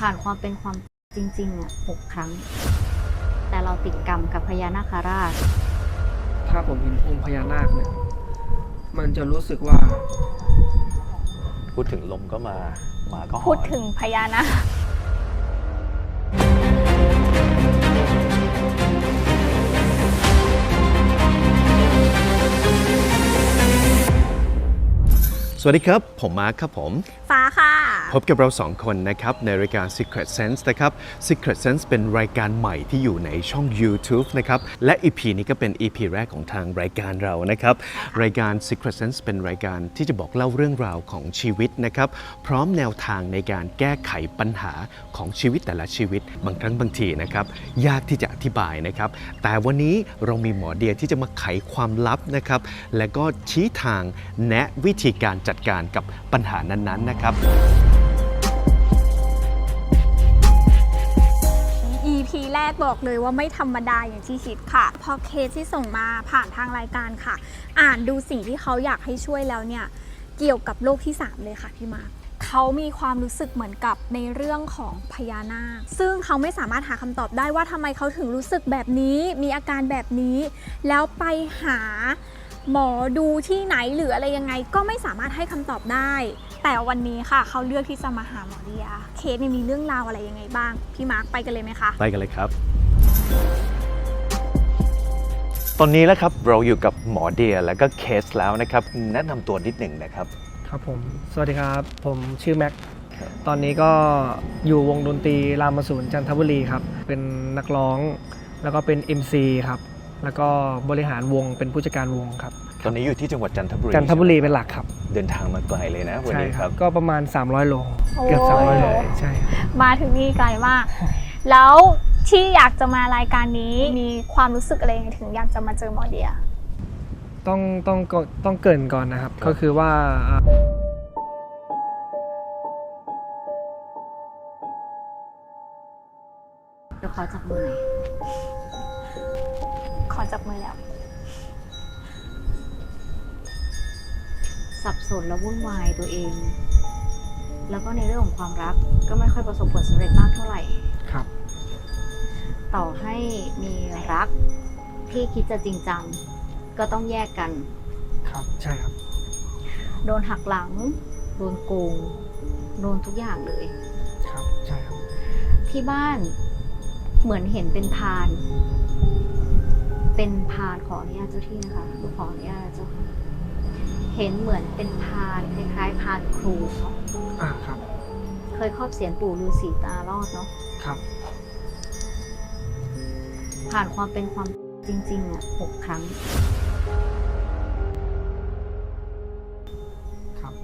ผ่านความเป็นความจริงๆอะหกครั้ง แต่เราติดกรรมกับพญานาคราช ถ้าผมเห็นองค์พญานาคเนี่ย มันจะรู้สึกว่า พูดถึงลมก็มาหมาก็หอนพูดถึงพญานาคสวัสดีครับ ผมมาร์คครับผม ฟ้าค่ะ พบกับเราสองคนนะครับ ในรายการ Secret Sense นะครับ Secret Sense เป็นรายการใหม่ที่อยู่ในช่อง YouTube นะครับ และ EP นี้ก็เป็น EP แรกของทางรายการเรานะครับ รายการ Secret Sense เป็นรายการที่จะบอกเล่าเรื่องราวของชีวิตนะครับ พร้อมแนวทางในการแก้ไขปัญหาของชีวิตแต่ละชีวิต บางครั้งบางทีนะครับ ยากที่จะอธิบายนะครับ แต่วันนี้เรามีหมอเดียที่จะมาไขความลับนะครับ และก็ชี้ทางแนะวิธีการจัดการกับปัญหานั้นๆนะครับ กบอกเลยว่าไม่ธรรมดาอย่างที่คิดค่ะ พอเคสที่ส่งมาผ่านทางรายการค่ะ อ่านดูสิ่งที่เขาอยากให้ช่วยแล้วเนี่ย เกี่ยวกับโลกที่ 3 เลยค่ะพี่มาร์คเขามีความรู้สึกเหมือนกับในเรื่องของพญานาค ซึ่งเขาไม่สามารถหาคำตอบได้ว่าทำไมเขาถึงรู้สึกแบบนี้ มีอาการแบบนี้ แล้วไปหาหมอดูที่ไหนหรืออะไรยังไงก็ไม่สามารถให้คำตอบได้ แต่วันนี้ค่ะเขาเลือกที่จะมาหาหมอเดีย เคสเนี่ยมีเรื่องราวอะไรยังไงบ้าง พี่มาร์คไปกันเลยไหมคะ ไปกันเลยครับ ตอนนี้แล้วครับเราอยู่กับหมอเดียแล้วก็เคสแล้วนะครับ แนะนำตัวนิดหนึ่งนะครับ ครับผม สวัสดีครับ ผมชื่อแม็ก ครับ ตอนนี้ก็อยู่วงดนตรีรามสูนจันทบุรีครับ เป็นนักร้อง แล้วก็เป็น MC ครับ แล้วก็บริหารวงเป็นผู้จัดการวงครับ ตอนนี้อยู่ที่จังหวัดจันทบุรีจันทบุรีเป็นหลักครับ เดินทางมาไกลเลยนะวันใช่นี้คครัรับบก็ประมาณ 300 โล เกือบโอ้300โลใช่ครับมาถึงนี่ไกลมาก แล้วที่อยากจะมารายการนี้มีความรู้สึกอะไรยังไงถึงอยากจะมาเจอหมอเดีย ต้องต้องก็ต้องเกรินก่อนนะครับ ก็คือว่าอ่าเดี๋ยวขอจับมือหน่อย สับสนและวุ่นวายตัวเอง แล้วก็ในเรื่องของความรักก็ไม่ค่อยประสบผลสำเร็จมากเท่าไหร่ ครับ ต่อให้มีรักที่คิดจะจริงจังก็ต้องแยกกัน ครับ ใช่ครับ โดนหักหลัง โดนโกง โดนทุกอย่างเลย ครับ ใช่ครับ ที่บ้านเหมือนเห็นเป็นพาน เป็นพานขออนุญาตเจ้าที่นะคะลูกขออนุญาตเจ้าค่ะ เห็นเหมือนเป็นพานคล้ายๆพานครูเนาะอ่าครับ เคยครอบเสียนปู่ฤาษีตารอดเนาะครับ ผ่านความเป็นความจริงๆอะหกครั้ง ครับ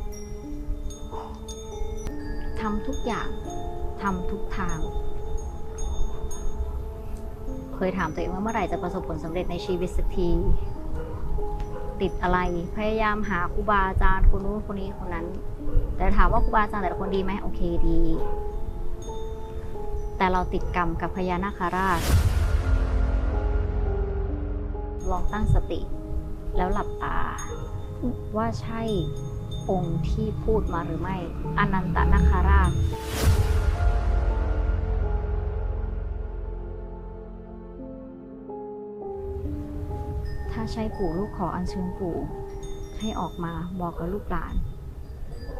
ทำทุกอย่างทำทุกทาง เคยถามตัวเองว่าเมื่อไหร่จะประสบผลสำเร็จในชีวิตสักที ติดอะไร พยายามหาครูบาอาจารย์คนนู้นคนนี้คนนั้น แต่ถามว่าครูบาอาจารย์แต่ละคนดีไหมโอเคดี แต่เราติดกรรมกับพญานาคราช ลองตั้งสติ แล้วหลับตา ว่าใช่องค์ที่พูดมาหรือไม่อนันตนาคาราช ช่ปู่ลูกขออัญเชิญปู่ ให้ออกมาบอกกับลูกหลาน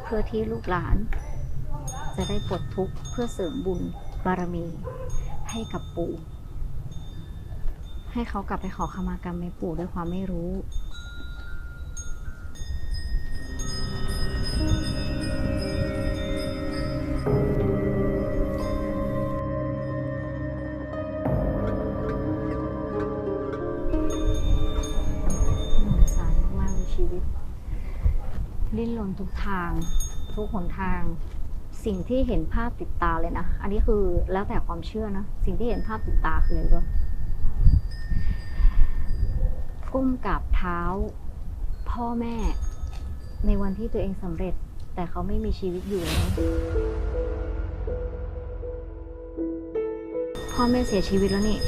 เพื่อที่ลูกหลาน จะได้ปลดทุกข์เพื่อเสริมบุญบารมี ให้กับปู่ ให้เขากลับไปขอขมากรรมในปู่ด้วยความไม่รู้ ทุกทาง ทุกหนทาง สิ่งที่เห็นภาพติดตาเลยนะ อันนี้คือแล้วแต่ความเชื่อนะ สิ่งที่เห็นภาพติดตาคืออะไรบ้างก้มกราบเท้า พ่อแม่ ในวันที่ตัวเองสำเร็จ แต่เขาไม่มีชีวิตอยู่แล้วพ่อแม่เสียชีวิตแล้วนี่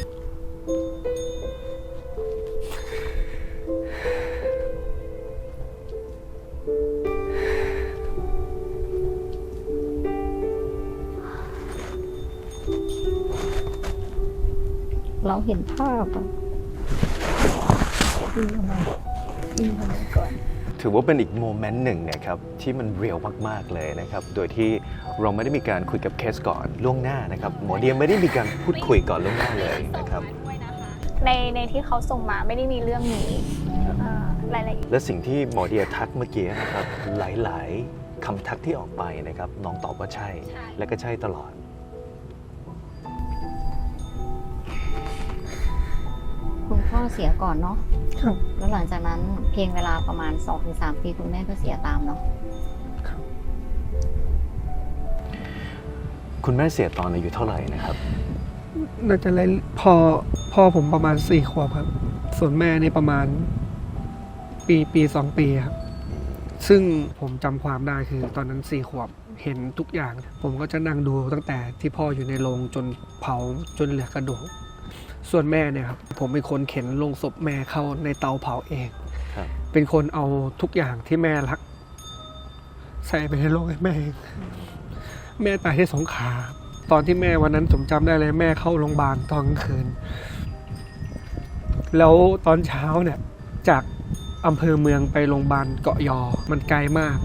เราเห็นภาพอะยิงทำไมยิงทำไมก่อน ถือว่าเป็นอีกโมเมนต์หนึ่งนะครับที่มันเรียลมาก ๆ เลยนะครับ โดยที่เราไม่ได้มีการคุยกับเคสก่อนล่วงหน้านะครับ หมอเดียไม่ได้มีการพูดคุยก่อนล่วงหน้าเลยนะครับ ในในที่เขาส่งมาไม่ได้มีเรื่องนี้เอ่อรายละเอียดและสิ่งที่หมอเดียทักเมื่อกี้นะครับหลาย ๆคำทักที่ออกไปนะครับ น้องตอบว่าใช่ และก็ใช่ตลอด พ่อเสียก่อนเนาะครับ แล้วหลังจากนั้นเพียงเวลาประมาณ2-3ปีคุณแม่ก็เสียตามเนาะคุณแม่เสียตอนอายุเท่าไหร่นะครับ น่าจะเลยพ่อพ่อผมประมาณสี่ขวบครับ ส่วนแม่นี่ประมาณ ปีปีสองปีครับ ซึ่งผมจำความได้คือตอนนั้นสี่ขวบเห็นทุกอย่าง ผมก็จะนั่งดูตั้งแต่ที่พ่ออยู่ในโรงจนเผาจนเหลือกระดูก ส่วนแม่เนี่ยครับผมเป็นคนเข็นลงศพแม่เข้าในเตาเผาเอง ครับ เป็นคนเอาทุกอย่างที่แม่รัก ใส่ไปในโลงให้แม่เองแม่ตายที่สงขลาตอนที่แม่วันนั้นผมจำได้เลยแม่เข้าโรงพยาบาลตอนกลางคืน แล้วตอนเช้าเนี่ย จากอำเภอเมืองไปโรงพยาบาลเกาะยอ มันไกลมาก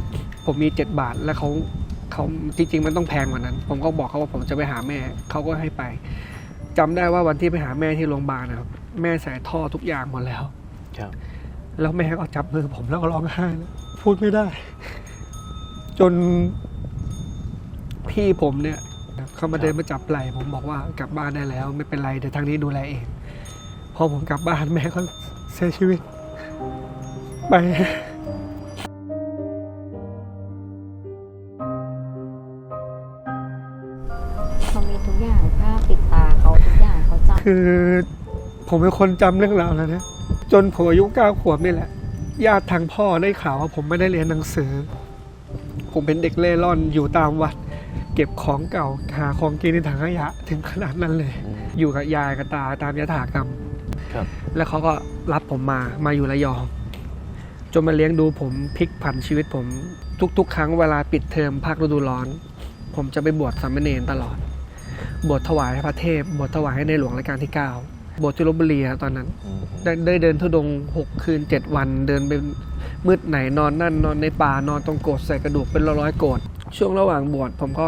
ผมมีเจ็ดบาทแล้วเขาเขาจริง ๆ มันต้องแพงกว่านั้น ผมก็บอกเขาว่าผมจะไปหาแม่เขาก็ให้ไป จำได้ว่าวันที่ไปหาแม่ที่โรงพยาบาลนะครับ แม่ใส่ท่อทุกอย่างหมดแล้ว ครับ แล้วแม่ก็จับมือผมแล้วก็ร้องไห้นะพูดไม่ได้ จนพี่ผมเนี่ยเขามาเดินมาจับไหล่ผมบอกว่ากลับบ้านได้แล้ว ไม่เป็นไรเดี๋ยวทางนี้ดูแลเอง พอผมกลับบ้านแม่ก็เสียชีวิต ไป คือผมเป็นคนจำเรื่องราวแล้วนะจนผมอายุเก้าขวบนี่แหละญาติทางพ่อได้ข่าวว่าผมไม่ได้เรียนหนังสือ ผมเป็นเด็กเล่ร่อนอยู่ตามวัด เก็บของเก่าหาของกินในถังขยะถึงขนาดนั้นเลยอืมอยู่กับยายกับตาตามยถากรรมครับ แล้วเขาก็รับผมมามาอยู่ระยองจนมาเลี้ยงดูผมพลิกผันชีวิตผม ทุกๆ ครั้งเวลาปิดเทอมภาคฤดูร้อน ผมจะไปบวชสามเณรตลอด บวชถวายให้พระเทพบวชถวายให้ในหลวงรัชกาลที่ 9บวชที่ลบบุรีครับตอนนั้นอืมได้ได้เดินทุดงค์หกคืนเจ็ดวัน เดินเป็นมืดไหนนอนนั่นนอนในป่านอนตรงโกดใส่กระดูกเป็นร้อยๆโกดช่วงระหว่างบวชผมก็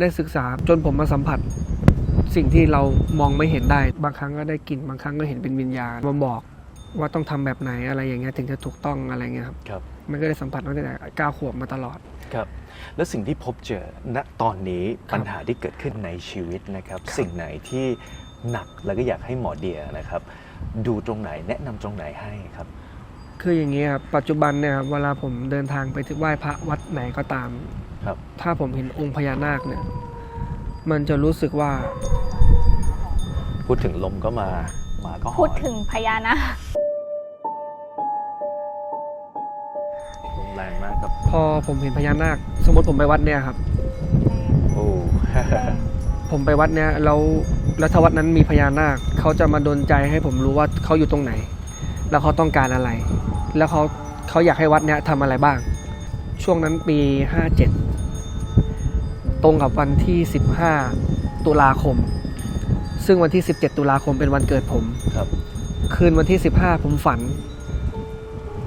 ได้ศึกษาจนผมมาสัมผัส สิ่งที่เรามองไม่เห็นได้ บางครั้งก็ได้กลิ่นบางครั้งก็เห็นเป็นวิญญาณมาบอก ว่าต้องทำแบบไหนอะไรอย่างเงี้ยถึงจะถูกต้องอะไรเงี้ยครับครับ มันก็ได้สัมผัสตั้งแต่เก้าขวบมาตลอดครับ แล้วสิ่งที่พบเจอณตอนนี้ครับปัญหาที่เกิดขึ้นในชีวิตนะครับ สิ่งไหนที่หนักแล้วก็อยากให้หมอเดียนะครับ ดูตรงไหนแนะนำตรงไหนให้ครับ คืออย่างนี้ครับปัจจุบันเนี่ยครับเวลาผมเดินทางไปที่ไหว้พระวัดไหนก็ตาม ครับ ถ้าผมเห็นองค์พญานาคเนี่ย มันจะรู้สึกว่า พูดถึงลมก็มาหมาก็หอนพูดถึงพญานาค อผมเห็นพญานาค สมมติผมไปวัดเนี่ยครับ โอ้ ผมไปวัดเนี่ยแล้วแล้วถ้าวัดนั้นมีพญานาคเขาจะมาดนใจให้ผมรู้ว่าเขาอยู่ตรงไหน แล้วเขาต้องการอะไร แล้วเขาเขาอยากให้วัดเนี้ยทำอะไรบ้าง ช่วงนั้นปี57ตรงกับวันที่15ตุลาคม ซึ่งวันที่17ตุลาคมเป็นวันเกิดผม ครับ คืนวันที่15ผมฝัน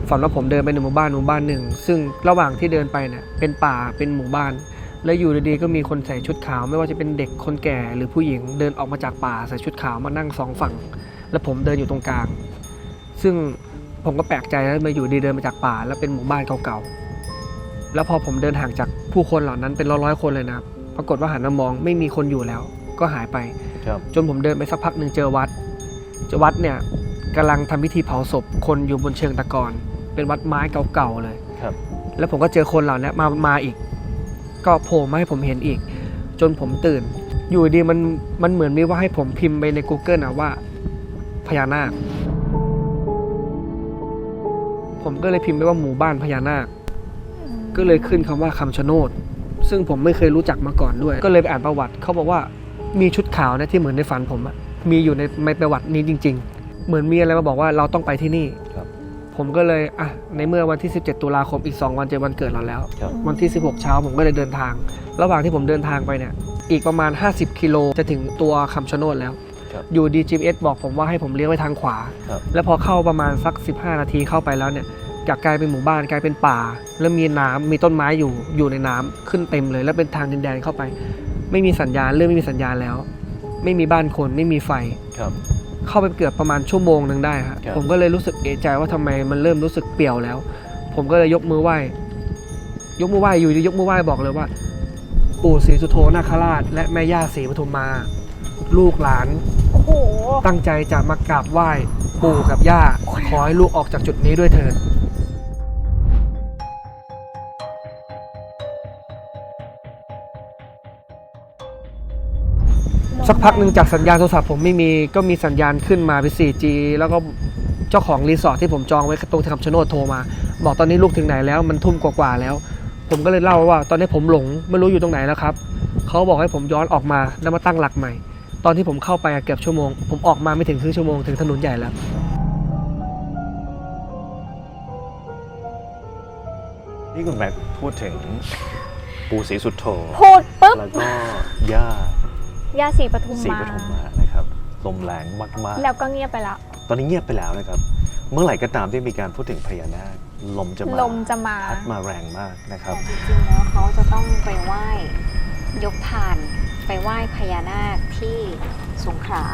ฝันว่าผมเดินไปในหมู่บ้านหมู่บ้านหนึ่ง ซึ่งระหว่างที่เดินไปเนี่ยเป็นป่าเป็นหมู่บ้าน แล้วอยู่ดีๆก็มีคนใส่ชุดขาว ไม่ว่าจะเป็นเด็กคนแก่หรือผู้หญิงเดินออกมาจากป่าใส่ชุดขาวมานั่งสองฝั่ง แล้วผมเดินอยู่ตรงกลาง ซึ่งผมก็แปลกใจแล้วมาอยู่ดีเดินมาจากป่า แล้วเป็นหมู่บ้านเก่าๆแล้วพอผมเดินห่างจากผู้คนเหล่านั้นเป็นร้อยๆคนเลยนะครับปรากฏว่าหันมามองไม่มีคนอยู่แล้ว ก็หายไปครับจนผมเดินไปสักพักหนึ่งเจอวัดเจอวัดเนี่ยกำลังทำพิธีเผาศพคนอยู่บนเชิงตะกอน เป็นวัดไม้เก่าๆเลยครับ แล้วผมก็เจอคนเหล่านี้มามาอีก ก็โผล่มาให้ผมเห็นอีก จนผมตื่น อยู่ดีมันมันเหมือนมีว่าให้ผมพิมพ์ไปใน Google นะว่าพญานาค ผมก็เลยพิมพ์ไปว่าหมู่บ้านพญานาค ก็เลยขึ้นคำว่าคำชะโนด ซึ่งผมไม่เคยรู้จักมาก่อนด้วย ก็เลยไปอ่านประวัติ เขาบอกว่ามีชุดขาวนะที่เหมือนในฝันผมอะมีอยู่ในในประวัตินี้จริง ๆ เหมือนมีอะไรมาบอกว่าเราต้องไปที่นี่ครับ ผมก็เลยอะในเมื่อวันที่ 17 ตุลาคมอีก 2 วันเจอวันเกิดเราแล้ว ครับ วันที่ 16 เช้าผมก็เลยเดินทาง ระหว่างที่ผมเดินทางไปเนี่ย อีกประมาณ 50 กิโลจะถึงตัวคำชะโนดแล้วคครับอยู่ดี GPS บอกผมว่าให้ผมเลี้ยวไปทางขวา ครับ แล้วพอเข้าประมาณสัก 15 นาทีเข้าไปแล้วเนี่ยจากกลายเป็นหมู่บ้านกลายเป็นป่า แล้วมีน้ำมีต้นไม้อยู่อยู่ในน้ำขึ้นเต็มเลย แล้วเป็นทางดินแดนเข้าไป ไม่มีสัญญาณเริ่มไม่มีสัญญาณแล้ว ไม่มีบ้านคนไม่มีไฟ ครับ เข้าไปเกือบประมาณชั่วโมงหนึ่งได้ครับครับผมก็เลยรู้สึกเอะใจว่าทำไมมันเริ่มรู้สึกเปลี่ยวแล้ว ผมก็เลยยกมือไหว้ ยกมือไหว้อยู่ดียกมือไหว้บอกเลยว่า ปู่ศรีสุโธนาคราช และแม่ย่าศรีปทุมมา ลูกหลานโอ้โหตั้งใจจะมากราบไหว้ปู่กับย่าขอให้ลูกออกจากจุดนี้ด้วยเถิด สักพักหนึ่งจากสัญญาณโทรศัพท์ผมไม่มีก็มีสัญญาณขึ้นมาเป็น 4G แล้วก็เจ้าของรีสอร์ทที่ผมจองไว้ตรงที่คำชะโนดโทรมา บอกตอนนี้ลูกถึงไหนแล้วมันทุ่มกว่าๆแล้ว ผมก็เลยเล่าว่า ตอนนี้ผมหลงไม่รู้อยู่ตรงไหนแล้วครับเขาบอกให้ผมย้อนออกมาแล้วมาตั้งหลักใหม่ ตอนที่ผมเข้าไปอะเกือบชั่วโมง ผมออกมาไม่ถึงครึ่งชั่วโมงถึงถนนใหญ่แล้วนี่คุณแม็กพูดถึงปูศรีสุดโธพูดปุ๊บแล้วก็ย่า ย่าศรีปทุมศรีมาปทุมมานะครับลมแรงมากแล้วก็เงียบไปแล้วๆตอนนี้เงียบไปแล้วนะครับ เมื่อไหร่ก็ตามที่มีการพูดถึงพญานาคลมจะมาลมจะมา พัดมาแรงมากนะครับ แต่จริงๆแล้วเขาจะต้องไปไหว้ยกพาน ไปไหว้พญานาคที่สงขลา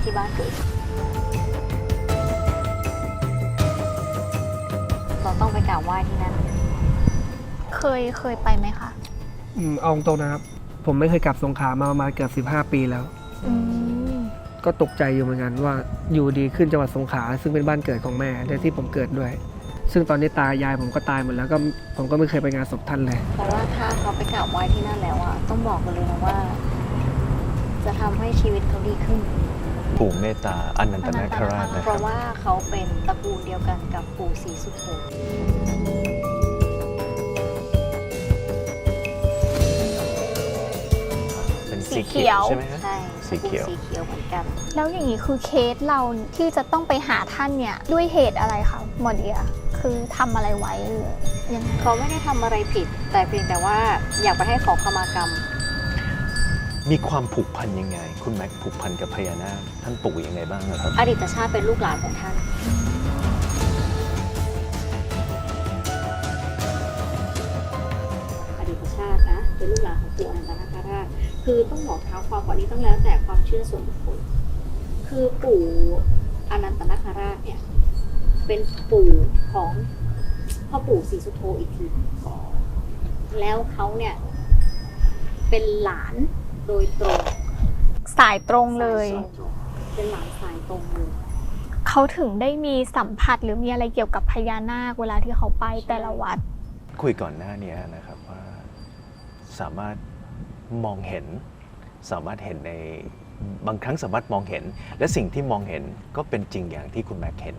ที่บ้านเกิด เราต้องไปกราบไหว้ที่นั่นเคยเคยไปไหมคะ อืมเอาตรงนะครับ ผมไม่เคยกลับสงขลามาประมาณเกือบ15 ปีแล้ว อืมก็ตกใจอยู่เหมือนกันว่าอยู่ดีขึ้นจังหวัดสงขลาซึ่งเป็นบ้านเกิดของแม่และที่ผมเกิดด้วย ซึ่งตอนนี้ตายายผมก็ตายหมดแล้วก็ผมก็ไม่เคยไปงานศพท่านเลยเพราะว่าถ้าเขาไปกราบไหว้ที่นั่นแล้วอะต้องบอกกันเลยนะว่า จะทำให้ชีวิตเขาดีขึ้นปู่เมตตาอนันตนาคราชนะเพครัราะบว่าเขาเป็นตระกูลเดียวกันกับปู่ศรีสุโธ สีเขียวใช่ไหมฮะ ใช่สีเขียวตระกูลสีเขียวเหมือนกัน แล้วอย่างนี้คือเคสเราที่จะต้องไปหาท่านเนี่ยด้วยเหตุอะไรคะหมอเดียคือทำอะไรไว้หรือยังไงเขาไม่ได้ทำอะไรผิด แต่เพียงแต่ว่าอยากไปให้ขอขมากรรม มีความผูกพันยังไง คุณแม็กผูกพันกับพญานาคท่านปู่ยังไงบ้างนะครับ อดีตชาติเป็นลูกหลานของท่าน อดีตชาตินะ เป็นลูกหลานของปู่อนันตนาคราช คือต้องบอกเท้าความก่อนนี้ต้องแล้วแต่ความเชื่อส่วนบุคคล คือปู่อนันตนาคราชเนี่ย เป็นปู่ของพ่อปู่ศรีสุโธอีกทีแล้วเขาเนี่ย เป็นหลานโดยตรง สายตรงเลย เป็นหลานสายตรงเลยเขาถึงได้มีสัมผัสหรือมีอะไรเกี่ยวกับพญานาคเวลาที่เขาไปแต่ละวัด คุยก่อนหน้านี้นะครับว่าสามารถ มองเห็น สามารถเห็นในบางครั้งสามารถมองเห็น และสิ่งที่มองเห็นก็เป็นจริงอย่างที่คุณแม็กเห็น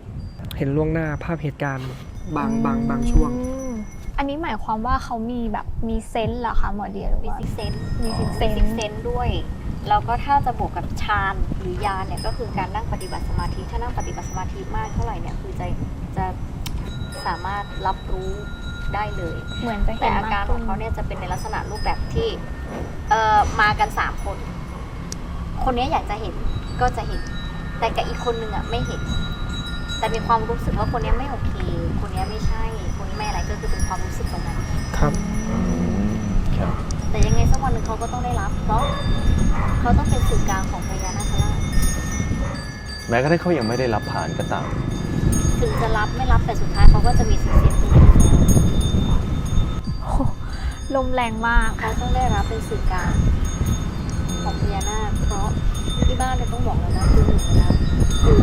เห็นล่วงหน้าภาพเหตุการณ์บางบางบางช่วงอืมอันนี้หมายความว่าเขามีแบบมีเซนส์เหรอคะหมอเดียหรือมีว่า ซิกเซนมีซิกเซเป็นนซิกเซนด้วย แล้วก็ถ้าจะบวกกับฌานหรือยานเนี่ยก็คือการนั่งปฏิบัติสมาธิ ถ้านั่งปฏิบัติสมาธิมากเท่าไหร่เนี่ยคือจะจะสามารถรับรู้ ได้เลย เหมือนจะเห็แต่นอาการของเขาเนี่ยจะเป็นในลักษณะรูปแบบที่เอ่อมากันสามคน คนนี้อยากจะเห็นก็จะเห็น แต่กับอีกคนนึงอะไม่เห็น แต่มีความรู้สึกว่าคนนี้ไม่โอเค คนนี้ไม่ใช่ คนนี้ไม่อะไรก็คือเป็นความรู้สึกตรงนั้น ครับ ครับ แต่ยังไงสักวันหนึ่งเขาก็ต้องได้รับ เพราะเขาต้องเป็นสื่อกลางของพญานาคราชแม้กระทั่งเขายังไม่ได้รับผ่านก็ตาม ถึงจะรับไม่รับแต่สุดท้ายเขาก็จะมีสิทธิ์เสียงตรงนี้โอ้ ลมแรงมากเขาต้องได้รับเป็นสื่อกลางของพญานาคเพราะที่บ้านเนี่ยต้องบอกเลยนะคือหนึ่งนะคือ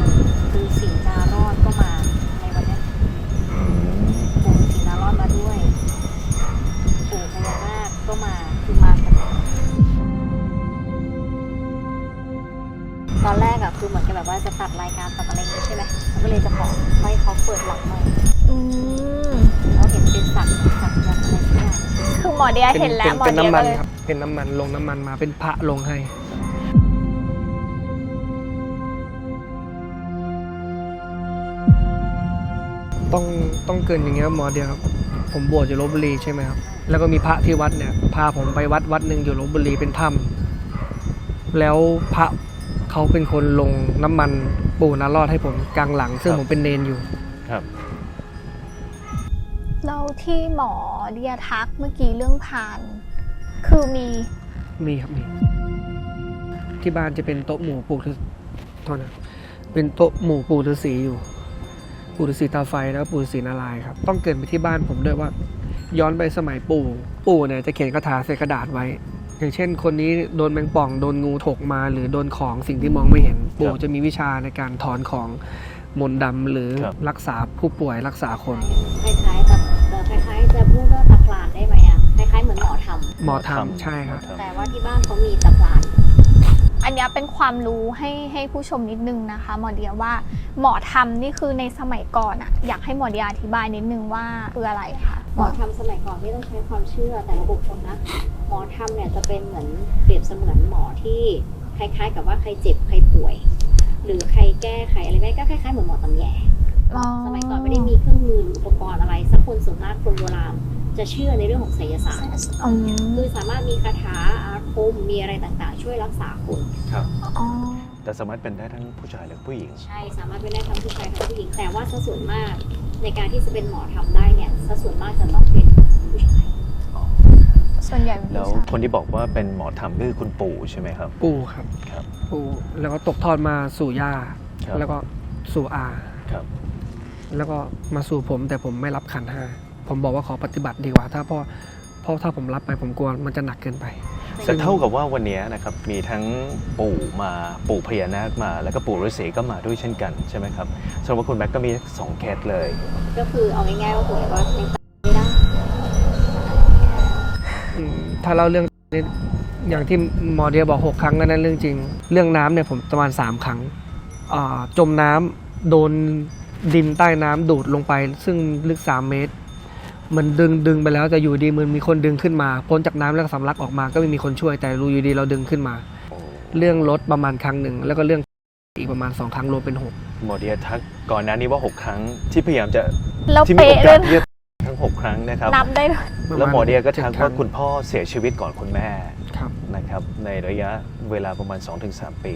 คือสีนารอดก็มาในวันเนี้ยปู่สีนารอดมาด้วยปู่พญานาคก็มาคือมากันตอนแรกอะคือเหมือนกับแบบว่าจะตัดรายการตัดอะไร เดียเห็นแล้วหมอเป็นเดียน้ำมัก็นเลยครับ เป็นน้ำมันลงน้ำมันมาเป็นพระลงให้ ต้องต้องเกินอย่างเงี้ยหมอเดียวครับ ผมบวชอยู่ลบบุรีใช่ไหมครับ แล้วก็มีพระที่วัดเนี่ยพาผมไปวัดวัดหนึ่งอยู่ลบบุรีเป็นถ้ำแล้วพระเขาเป็นคนลงน้ำมันปูนารอดให้ผมกลางหลัง ซึ่งครับ ผมเป็นเนนอยู่ ครับแล้ว ที่หมอเดียทักเมื่อกี้เรื่องพาน คือมี มีครับมี ที่บ้านจะเป็นโต๊ะหมู่ปู่ฤาโทษนะเป็นโต๊ะหมู่ปู่ฤาษีอยู่ ปู่ฤาษีตาไฟแล้วก็ปู่ฤาษีนารายณ์ครับ ต้องเกรินไปที่บ้านผมด้วยว่า ย้อนไปสมัยปู่ ปู่เนี่ยจะเขียนคาถาใส่กระดาษไว้ อย่างเช่น คนนี้โดนแมงป่องโดนงูถกมา หรือโดนของสิ่งที่มองไม่เห็น ปู่จะมีวิชาในการถอนของมนต์ดำหรือครับ รักษาผู้ป่วยรักษาคน คล้ายๆ หมือนหมอทหมอทำใช่ครับำแต่ว่าที่บ้านเขามีตะพลานอันเนี้ยเป็นความรู้ให้ให้ผู้ชมนิดนึงนะคะหมอเดียว่าหมอทำนี่คือในสมัยก่อนอะอยากให้หมอเดียอธิบายนิดนึงว่าคืออะไรคะหมอทำสมัยก่อนที่ต้องใช้ความเชื่อแต่ละบุคคลนะหมอทำเนี่ยจะเป็นเหมือนเปรียบเสมือนหมอที่คล้ายๆ กับว่าใครเจ็บใครป่วย หรือใครแก้ไขอะไรไม่ก็คล้ายๆเหมือนหมอตำแยสมัยก่อนไม่ได้มีเครื่องมือหรืออุปกรณ์อะไรสักคนส่วนมากคนโบราณ จะเชื่อในเรื่องของไสยศาสตร์อืมคือสามารถมีคาถาอาคมมีอะไรต่างๆ ช่วยรักษาคนครับ อ๋อ แต่สามารถเป็นได้ทั้งผู้ชายและผู้หญิง ใช่สามารถเป็นได้ทั้งผู้ชายทั้งผู้หญิง แต่ว่าสัดส่วนมากในการที่จะเป็นหมอทำได้เนี่ยสัดส่วนมากจะต้องเป็นผู้ชายส่วนใหญ่เป็นแล้วผู้ชายคนที่บอกว่าเป็นหมอธรรมก็คือคุณปู่ใช่ไหมครับ ปู่ครับครับ ปู่แล้วก็ตกทอดมาสู่ย่าครับแล้วก็สู่อาครับ แล้วก็มาสู่ผมแต่ผมไม่รับขันห้า ผมบอกว่าขอปฏิบัติดีกว่า ถ้าพ่อเพราะถ้าผมรับไปผมกลัวมันจะหนักเกินไป แต่เท่ากับว่าวันนี้นะครับมีทั้งปู่มาปู่พญานาคมา แล้วก็ปู่ฤาษีก็มาด้วยเช่นกันใช่ไหมครับแสดงว่าคุณแม็กก็มีสองเคสเลย ก็คือเอาง่ายๆว่าผมว่ายังตัดไม่ได้อืมถ้าเล่าเรื่องนี้อย่างที่หมอเดียบอกหกครั้งนั่นนะเรื่องจริง เรื่องน้ำเนี่ยผมประมาณสามครั้งอ่าจมน้ำโดนดินใต้น้ำดูดลงไป ซึ่งลึกสามเมตร มันดึงดึงไปแล้วแต่อยู่ดีมันมีคนดึงขึ้นมาพ้นจากน้ำแล้วก็สำลักออกมาก็ไม่มีคนช่วยแต่รู้อยู่ดีเราดึงขึ้นมา เรื่องรถประมาณครั้งหนึ่งแล้วก็เรื่องอีกประมาณสองครั้งรวมเป็นหกหมอเดียทักก่อนหน้านี้ว่า6ครั้งที่พยายามจะแล้วที่มีเป๊ะโอกาเลยสที่จะทั้ง6ครั้งนะครับนับได้ด้วยแล้วหมอเดียก็ทักเจ็ดว่ารั้งคุณพ่อเสียชีวิตก่อนคุณแม่ครับ นะครับในระยะเวลาประมาณ 2-3 ปี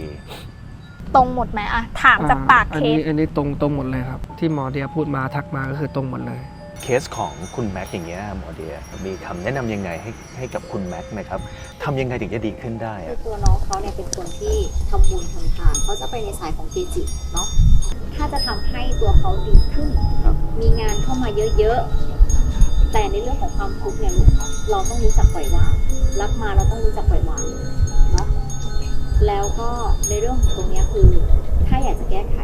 ตรงหมดไหมอะถามจากปากอันเคนี้สอันนี้ตรงตรงหมดเลยครับ ที่หมอเดียพูดมาทักมาก็คือตรงหมดเลย เคสของคุณแม็กอย่างเงี้ยหมอเดียมีคำแนะนำยังไงให้ให้กับคุณแม็กไหมครับทำยังไงถึงจะดีขึ้นได้คืออะตัวน้องเขาเนี่ยเป็นคนที่ทำบุญทำทานเขาจะไปในสายของเจจิเนาะถ้าจะทำให้ตัวเขาดีขึ้น มีงานเข้ามาเยอะๆ แต่ในเรื่องของความทุกข์เนี่ยลูกเราต้องรู้จักปล่อยวางรับมาเราต้องรู้จักปล่อยวางเนาะแล้วก็ในเรื่องของตรงเนี้ยคือ ถ้าอยากจะแก้ไข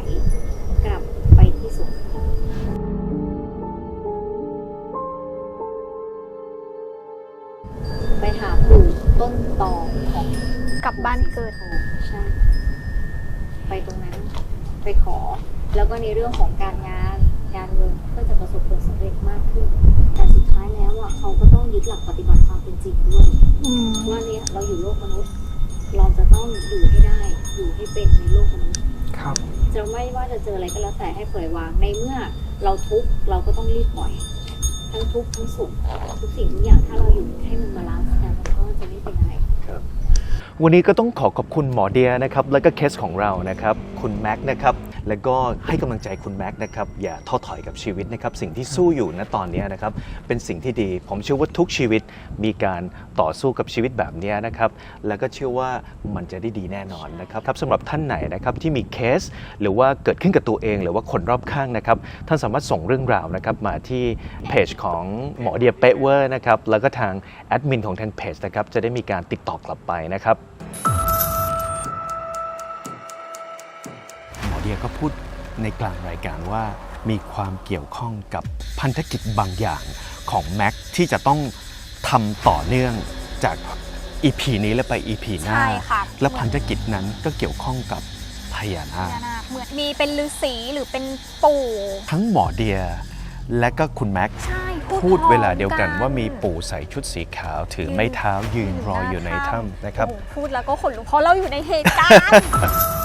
กลับไปที่ศูนย์ ต้นตอของกลับบ้านเกิด ใช่ ไปตรงนั้น ไปขอ แล้วก็ในเรื่องของการงานการเงินก็จะประสบผลสำเร็จมากขึ้น แต่สุดท้ายแล้วอะเขาก็ต้องยึดหลักปฏิบัติความเป็นจริงด้วยอืมว่าเนี่ยเราอยู่โลกมนุษย์ เราจะต้องอยู่ให้ได้ อยู่ให้เป็นในโลกมนุษย์ครับ จะไม่ว่าจะเจออะไรก็แล้วแต่ให้ปล่อยวางในเมื่อเราทุกข์เราก็ต้องรีบปล่อย ทั้งทุกข์ทั้งสุขทุกสิ่งทุกอย่างถ้าเราอยู่ให้มันบาลานซ์กัน มันก็จะไม่เป็นยังไงวันนี้ก็ต้องขอขอบคุณหมอเดียนะครับ และก็เคสของเรานะครับ คุณแม็กซ์นะครับ แล้วก็ให้กำลังใจคุณแม็กซ์นะครับอย่าท้อถอยกับชีวิตนะครับสิ่งที่สู้อยู่ณตอนนี้นะครับเป็นสิ่งที่ดี ผมเชื่อว่าทุกชีวิตมีการต่อสู้กับชีวิตแบบนี้นะครับแล้วก็เชื่อว่ามันจะได้ดีแน่นอนนะครับครับสำหรับท่านไหนนะครับที่มีเคส หรือว่าเกิดขึ้นกับตัวเอง หรือว่าคนรอบข้างนะครับท่านสามารถส่งเรื่องราวนะครับมาที่เพจของหมอเดียเปะเวอร์นะครับแล้วก็ทางแอดมินของทางเพจนะครับจะได้มีการติดต่อกลับไปนะครับ หมอเดียก็พูดในกลางรายการว่ามีความเกี่ยวข้องกับพันธกิจบางอย่างของแม็กที่จะต้องทำต่อเนื่องจาก EP นี้และไป EP หน้า ใช่ค่ะและพันธกิจนั้นก็เกี่ยวข้องกับพญานาคพญานาคเหมือนมีเป็นฤาษีหรือเป็นปู่ทั้งหมอเดียและก็คุณแม็กใช่พูดเวลาเดียวกันว่ามีปู่ใส่ชุดสีขาวถือไม้เท้ายืนรออยู่ในถ้ำนะครับ โอ้โหพูดแล้วก็ขนลุกเพราะเราอยู่ในเหตุการณ์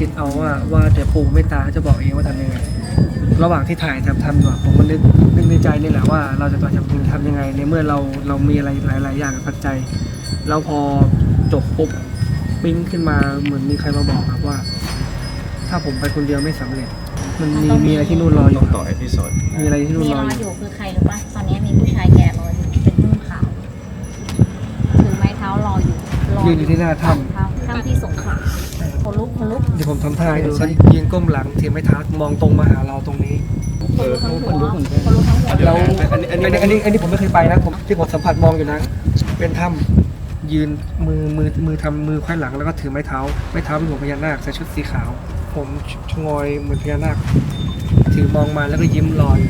อธิษฐานจิตเอาว่าว่าเดี๋ยวปู่ไม่ตาจะบอกเองว่าทำยังไง ระหว่างที่ถ่ายทำทำอยู่อะผมก็นึกนึกในใจนี่แหละว่าเราจะต้องทำทำยังไง ในเมื่อเราเรามีอะไรหลาย ๆ อย่างปัจจัยแล้วพอจบปุ๊บปิ้งขึ้นมาเหมือนมีใครมาบอกครับว่า ถ้าผมไปคนเดียวไม่สำเร็จ มันมีมีอะไรที่นู่นรออยู่ต่อเอพิโซดมีอะไรที่นู่นมีรรออออยู่ยู่คือใครรู้ป่ะตอนนี้มีผู้ชายแก่รออยู่เป็นนุ่งขาวถือไม้เท้ารออยู่รอยืนอยู่ที่หน้าถ้ถ้ำถ้ำที่สงข ลาคนลุกคนลุกำเดี๋ยวผมทำท่าให้ดูเขายืนก้มหลังถือไม้เท้ามองตรงมาหาเราตรงนี้คนลุกทั้งหัวคนลุกทั้งหัวแล้วอันนี้อันนี้อันนี้อันนี้ผมไม่เคยไปนะผมที่ผมสัมผัสมองอยู่นะเป็นถ้ำยืนมือมือมือทำมือไขว้หลังแล้วก็ถือไม้เท้าไม้เท้าเป็นหัวพญานาคใส่ชุดสีขาว ผมชงอยเหมือนพญานาคถือมองมาแล้วก็ยิ้มลอย